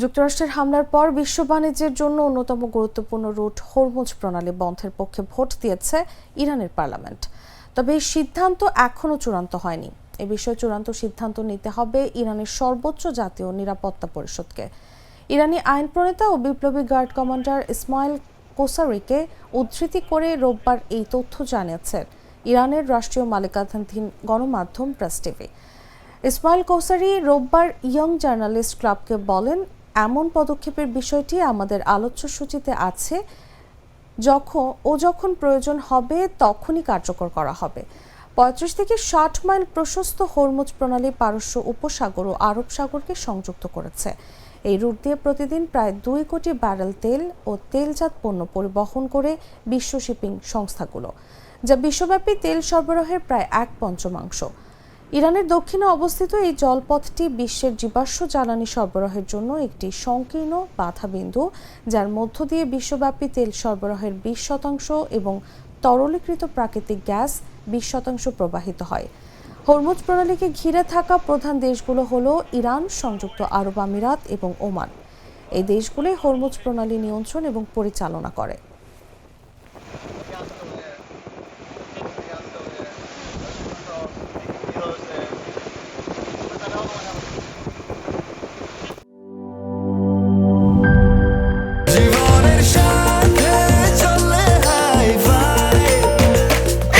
যুক্তরাষ্ট্রের হামলার পর বিশ্ব বাণিজ্যের জন্য অন্যতম গুরুত্বপূর্ণ রুট হরমুজ প্রণালী বন্ধের পক্ষে ভোট দিয়েছে ইরানের পার্লামেন্ট। তবে এই সিদ্ধান্ত এখনও চূড়ান্ত হয়নি। এ বিষয়ে চূড়ান্ত সিদ্ধান্ত নিতে হবে ইরানের সর্বোচ্চ জাতীয় নিরাপত্তা পরিষদকে। ইরানি আইন প্রণেতা ও বিপ্লবী গার্ড কমান্ডার ইসমাইল কোসারিকে উদ্ধৃতি করে রোববার এই তথ্য জানিয়েছেন ইরানের রাষ্ট্রীয় মালিকানাধীন গণমাধ্যম প্রেস টিভি। ইসমাইল কৌসারি রোববার ইয়ং জার্নালিস্ট ক্লাবকে বলেন এমন পদক্ষেপের বিষয়টি আমাদের আলোচ্য সূচিতে আছে। যখন, ও যখন প্রয়োজন হবে, তখনই কার্যকর করা হবে। পঁয়ত্রিশ থেকে ষাট মাইল প্রশস্ত হরমুজ প্রণালী পারস্য উপসাগর ও আরব সাগরকে সংযুক্ত করেছে। এই রুট দিয়ে প্রতিদিন প্রায় দুই কোটি ব্যারেল তেল ও তেলজাত পণ্য পরিবহন করে বিশ্ব শিপিং সংস্থাগুলো, যা বিশ্বব্যাপী তেল সরবরাহের প্রায় এক পঞ্চমাংশ। ইরানের দক্ষিণে অবস্থিত এই জলপথটি বিশ্বের জীবাশ্ম জ্বালানি সরবরাহের জন্য একটি সংকীর্ণ বাধাবিন্দু, যার মধ্য দিয়ে বিশ্বব্যাপী তেল সরবরাহের বিশ শতাংশ এবং তরলীকৃত প্রাকৃতিক গ্যাস বিশ শতাংশ প্রবাহিত হয়। হরমুজ প্রণালীকে ঘিরে থাকা প্রধান দেশগুলো হল ইরান, সংযুক্ত আরব আমিরাত এবং ওমান। এই দেশগুলোই হরমুজ প্রণালী নিয়ন্ত্রণ এবং পরিচালনা করে।